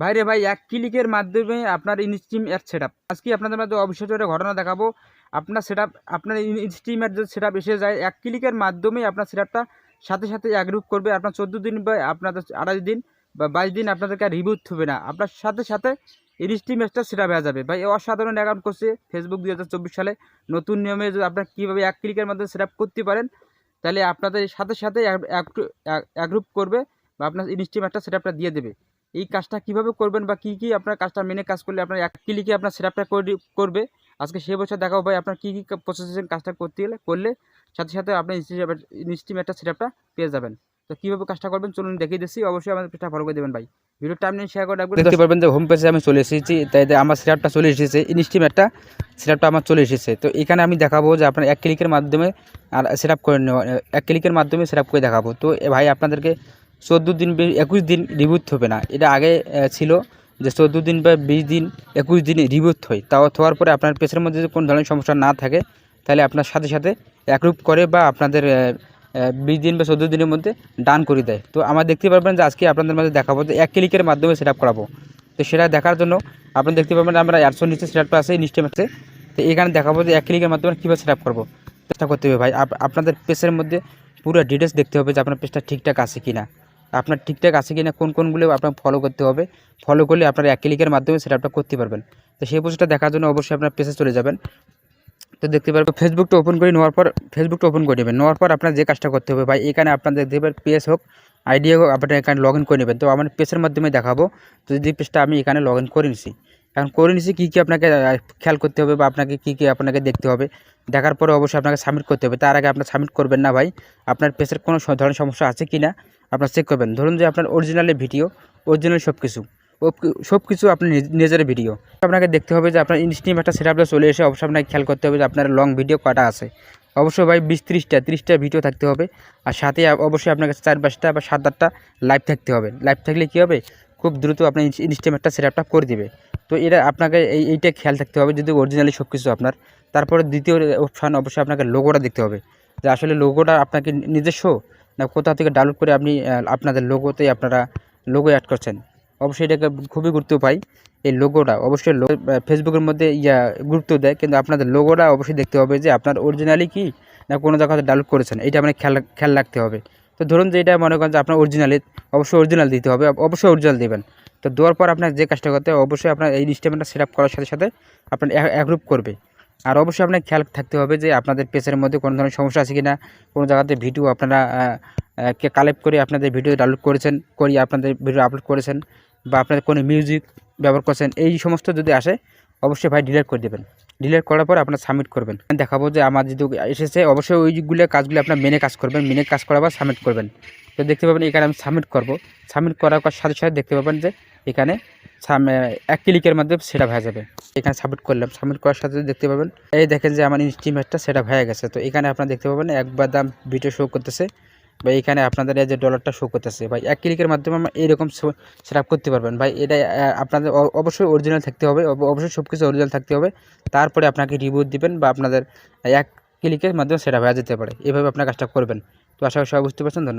ভাইরে ভাই, এক ক্লিকের মাধ্যমে আপনার ইনস্ট্রিম অ্যাড সেট আপ আজকে আপনাদের মধ্যে অবিশ্বাস্য একটা ঘটনা দেখাবো। আপনার সেট আপ আপনার ইনস্ট্রিম অ্যাড যদি সেট আপ এসে যায়, এক ক্লিকের মাধ্যমে আপনার সেট আপটা সাথে সাথে অ্যাগ্রুপ করবে। আপনার চোদ্দ দিন বা আপনাদের আড়াই দিন বা বাইশ দিন আপনাদেরকে আর রিবুট হবে না। আপনার সাথে সাথে ইনস্ট্রিম অ্যাডটা সেট আপ হয়ে যাবে। ভাই অসাধারণ অ্যাকাউন্ট করছে ফেসবুক দু হাজার চব্বিশ সালে। নতুন নিয়মে যদি আপনার কীভাবে এক ক্লিকের মাধ্যমে সেট আপ করতে পারেন, তাহলে আপনাদের সাথে সাথে অ্যাগ্রুপ করবে বা আপনার ইনস্ট্রিম একটা সেট আপটা দিয়ে দেবে। এই কাজটা কীভাবে করবেন বা কি কি আপনার কাজটা মেনে কাজ করলে আপনার এক ক্লিকে আপনার সেটআপটা করবে? আজকে সে বছর দেখাবো ভাই আপনার কী কী প্রসেসিং কাজটা করতে গেলে করলে সাথে সাথে আপনি ইনস্টিমেটটা সেটআপটা পেয়ে যাবেন। তো কীভাবে কাজটা করবেন চলুন দেখিয়ে দিচ্ছি অবশ্যই আমাদের পেজটা ফলো করে দেবেন ভাই। ভিডিওটা আপনি শেয়ার করে রাখবেন দেখতে পারবেন যে হোম পেজে আমি চলে এসেছি তাই আমার সেটআপটা চলে এসেছে ইনস্টিমেটটা সেটআপটা আমার চলে এসেছে। তো এখানে আমি দেখাবো যে আপনার এক ক্লিকের মাধ্যমে আর সেটআপ করে নেওয়া এক ক্লিকের মাধ্যমে সেটআপ করে দেখাবো। তো ভাই আপনাদেরকে চোদ্দ দিন একুশ দিন রিবুট হবে না। এটা আগে ছিল যে চোদ্দ দিন বা বিশ দিন, একুশ দিন রিবুট হয়। তাও হওয়ার পরে আপনার পেছনের মধ্যে যদি কোনো ধরনের সমস্যা না থাকে, তাহলে আপনার সাথে সাথে অ্যাপ্রুভ করে বা আপনাদের বিশ দিন বা চোদ্দ দিনের মধ্যে ডান করে দেয়। তো আমরা দেখতে পারবেন যে আজকে আপনাদের মধ্যে দেখাবো যে এক ক্লিকের মাধ্যমে সেট আপ করাবো। তো সেটা দেখার জন্য আপনি দেখতে পাবেন আমরা একশো নিচে সেট আপটা আছে নিশ্চয় আছে। তো এখানে দেখাবো যে এক ক্লিকের মাধ্যমে কীভাবে সেট আপ করব। চেষ্টা করতে হবে ভাই। আপনাদের পেজের মধ্যে পুরো ডিটেলস দেখতে হবে যে আপনার পেজটা ঠিকঠাক আছে কি না আপনার ঠিকঠাক আছে কি না কোন কোনগুলো আপনার ফলো করতে হবে ফলো করলে আপনার এক ক্লিকের মাধ্যমে সেটা আপনার করতে পারবেন। তো সেই পোস্টটা দেখার জন্য অবশ্যই আপনার পেজে চলে যাবেন। তো দেখতে পারবেন ফেসবুকটা ওপেন করে নেওয়ার পর ফেসবুকটা ওপেন করে নেবেন। নেওয়ার পর আপনার যে কাজটা করতে হবে, ভাই, এখানে আপনাদের দেখতে পাবেন পেজ হোক আইডিয়া হোক, আপনার এখানে লগ ইন করে নেবেন। তো আমার পেজের মাধ্যমে দেখাবো, তো যদি পেজটা আমি এখানে লগ ইন করে নিছি। এখন করে নিছি, কী কী আপনাকে খেয়াল করতে হবে বা আপনাকে কী কী আপনাকে দেখতে হবে, দেখার পরে অবশ্যই আপনাকে সাবমিট করতে হবে। তার আগে আপনার সাবমিট করবেন না, ভাই। আপনার পেজের কোনো ধরনের সমস্যা আছে কি না আপনার চেক করবেন। ধরুন যে আপনার অরিজিনালের ভিডিও অরিজিনাল সব কিছু সব কিছু আপনি নিজের ভিডিও আপনাকে দেখতে হবে যে আপনার ইনস্টিম একটা সেট চলে এসে অবশ্যই আপনাকে খেয়াল করতে হবে যে আপনার লং ভিডিও কটা আছে। অবশ্যই ভাই বিশ ত্রিশটা ত্রিশটা ভিডিও থাকতে হবে। আর সাথে অবশ্যই আপনাকে চার পাঁচটা বা সাত আটটা লাইভ থাকতে হবে। লাইভ থাকলে কী হবে? খুব দ্রুত আপনার ইনস্টিম একটা সেট করে দিবে। তো এটা আপনাকে এই এইটা খেয়াল থাকতে হবে যদি অরিজিনালি সব কিছু আপনার। তারপরে দ্বিতীয় অপশান অবশ্যই আপনাকে লোগোটা দেখতে হবে। যে আসলে লোগোটা আপনাকে নিজস্ব না, কোথা থেকে ডাউনলোড করে আপনি আপনাদের লোগোতে আপনারা লোগো অ্যাড করছেন? অবশ্যই এটাকে খুবই গুরুত্ব পাই এই লোগোটা অবশ্যই ফেসবুকের মধ্যে ইয়া গুরুত্ব দেয়, কিন্তু আপনাদের লোগোটা অবশ্যই দেখতে হবে যে আপনার অরিজিনালি কি, না কোনো জায়গাতে ডাউনলোড করেছেন। এটা আপনার খেয়াল খেয়াল রাখতে হবে। তো ধরুন যে এটা মনে করেন যে আপনার অরিজিনালি অবশ্যই অরিজিনাল দিতে হবে, অবশ্যই অরিজিনাল দেবেন। তো দেওয়ার পর আপনার যে কাজটা করতে অবশ্যই আপনার এই স্টেটমেন্টটা সেট করার সাথে সাথে আপনার অ্যাগ্রুপ করবে। আর অবশ্যই আপনার খেয়াল থাকতে হবে যে আপনাদের পেজের মধ্যে কোনো ধরনের সমস্যা আছে কি না কোনো জায়গাতে ভিডিও আপনারা কে কালেক্ট করে আপনাদের ভিডিও ডাউনলোড করেছেন, করি আপনাদের ভিডিও আপলোড করেছেন বা আপনাদের কোনো মিউজিক ব্যবহার করছেন, এই সমস্ত যদি আসে, অবশ্যই ভাই ডিলেট করে দেবেন। ডিলেট করার পর আপনার সাবমিট করবেন। দেখাবো যে আমার যদি এসেছে, অবশ্যই ওইগুলো কাজগুলো আপনার মেনে কাজ করবেন মেনে কাজ করার পর সাবমিট করবেন। তো দেখতে পাবেন এখানে আমি সাবমিট করব। সাবমিট করার সাথে সাথে দেখতে পাবেন যে এখানে এক ক্লিকের মাধ্যমে সেটা হয়ে যাবে। এখানে সাবমিট করলাম। সাবমিট করার সাথে দেখতে পাবেন, এই দেখেন যে আমার ইনস্টিমেটটা সেটা হয়ে গেছে। তো এখানে আপনারা দেখতে পাবেন, একবার দাম ভিডিও শো করতেছে। বা এখানে আপনাদের এই যে ডলারটা শো করতেছে। ভাই, এক ক্লিকের মাধ্যমে আমরা এইরকম সেট করতে পারবেন। ভাই, এটা আপনাদের অবশ্যই অরিজিনাল থাকতে হবে। অবশ্যই সব কিছু অরিজিনাল থাকতে হবে। তারপরে আপনাকে রিভিউ দিবেন বা আপনাদের এক ক্লিকের মাধ্যমে সেটা হয়ে যেতে পারে। এভাবে আপনার কাজটা করবেন। তো আশা করি সবাই বুঝতে পারছেন। ধন্যবাদ।